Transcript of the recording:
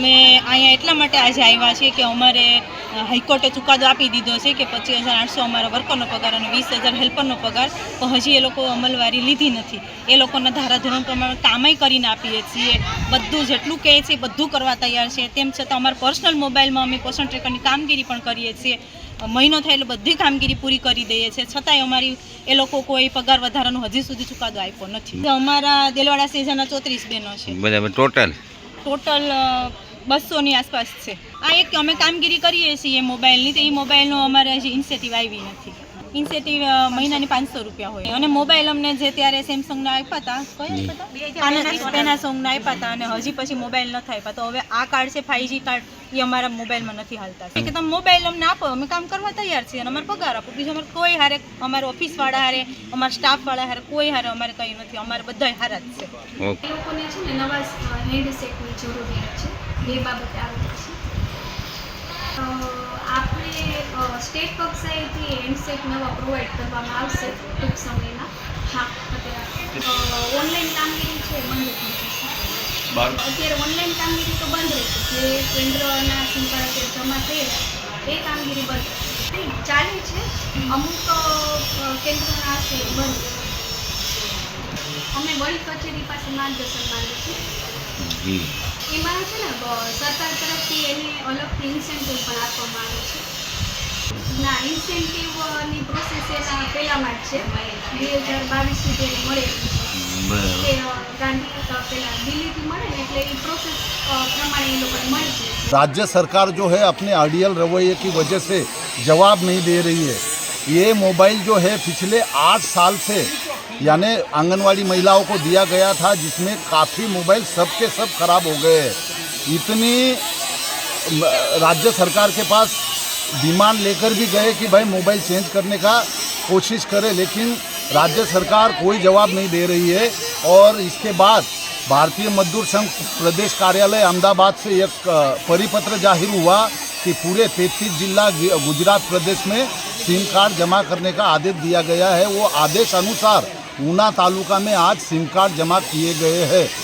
અમે અહીંયા એટલા માટે આજે આવ્યા છીએ કે અમારે હાઈકોર્ટે ચુકાદો આપી દીધો છે કે પચીસ હજાર આઠસો અમારા વર્કરનો પગાર અને વીસ હજાર હેલ્પરનો પગાર. તો હજી એ લોકો અમલવારી લીધી નથી. એ લોકોના ધારાધોરણ પ્રમાણે કામય કરીને આપીએ છીએ. બધું જેટલું કહે છે એ બધું કરવા તૈયાર છે. તેમ છતાં અમારા પર્સનલ મોબાઈલમાં અમે પોષણ ટ્રેકરની કામગીરી પણ કરીએ છીએ. મહિનો થાય એટલે બધી કામગીરી પૂરી કરી દઈએ છીએ. છતાંય અમારી એ લોકો કોઈ પગાર વધારાનો હજી સુધી ચુકાદો આપ્યો નથી. અમારા દેલવાડા સેજાના ચોત્રીસ બહેનો છે. બરાબર ટોટલ? ટોટલ બસોની આસપાસ છે. આ એક અમે કામગીરી કરીએ છીએ મોબાઈલની, તો એ મોબાઈલનો અમારે હજી ઇન્સેટિવ આવી નથી. ઇન્સેટિવ મહિનાની પાંચસો રૂપિયા હોય. અને મોબાઈલ અમને જે ત્યારે સેમસંગના આપ્યા હતા કયા આપ્યા હતા પેનાસોંગના આપ્યા હતા અને હજી પછી મોબાઈલ નથી આપ્યા. તો હવે આ કાર્ડ છે ફાઈવજી કાર્ડ એ અમારા મોબાઈલમાં નથી હાલતા. કે તમે મોબાઈલ અમને આપો અમે કામ કરવા તૈયાર છીએ અને અમારે પગાર આપો. બીજું અમારે કોઈ હારે અમારે ઓફિસવાળા હારે અમારા સ્ટાફવાળા હારે કોઈ હારે અમારે કંઈ નથી. અમારે બધા હારા જ છે. લોકોને છે ને નવા હેન્ડસેટની જરૂરિયાત છે. બે બાબતે આવે છે. આપણે સ્ટેટ કક્ષાએથી હેન્ડસેટ નવા પ્રોવાઈડ કરવામાં આવશે ટૂંક સમયમાં. હા અત્યારે ઓનલાઈન કામગીરી છે બંધ થઈ જશે. અત્યારે ઓનલાઈન કામગીરી તો બંધ રહેશે જે કેન્દ્રના અત્યારે જમા થયેલા એ કામગીરી બંધ ચાલે છે. અમુક કેન્દ્રના છે હશે બંધ અમે વડી કચેરી પાસે માર્ગદર્શન માંગીએ છીએ. એમાં છે ને બ- સરકાર તરફથી એને અલગથી ઇન્સેન્ટિવ પણ આપવામાં આવે છે ના ઇન્સેન્ટિવની પ્રોસેસ એના પહેલામાં જ છે બે હજાર બાવીસ સુધી એને મળે બરાબર કે અ, ગાંધી અ, પેલા દિલ્હીથી મળે ને એટલે એ પ્રોસેસ પ્રમાણે એ લોકોને મળી જાય राज्य सरकार जो है अपने आइडियल रवैये की वजह से जवाब नहीं दे रही है ये मोबाइल जो है पिछले आठ साल से यानी आंगनवाड़ी महिलाओं को दिया गया था, जिसमें काफ़ी मोबाइल सब के सब खराब हो गए। इतनी राज्य सरकार के पास डिमांड लेकर भी गए कि भाई मोबाइल चेंज करने का कोशिश करें, लेकिन राज्य सरकार कोई जवाब नहीं दे रही है। और इसके बाद भारतीय मजदूर संघ प्रदेश कार्यालय अहमदाबाद से एक परिपत्र ज़ाहिर हुआ कि पूरे 33 जिला गुजरात प्रदेश में सिम कार्ड जमा करने का आदेश दिया गया है। वो आदेश अनुसार ऊना तालुका में आज सिम कार्ड जमा किए गए हैं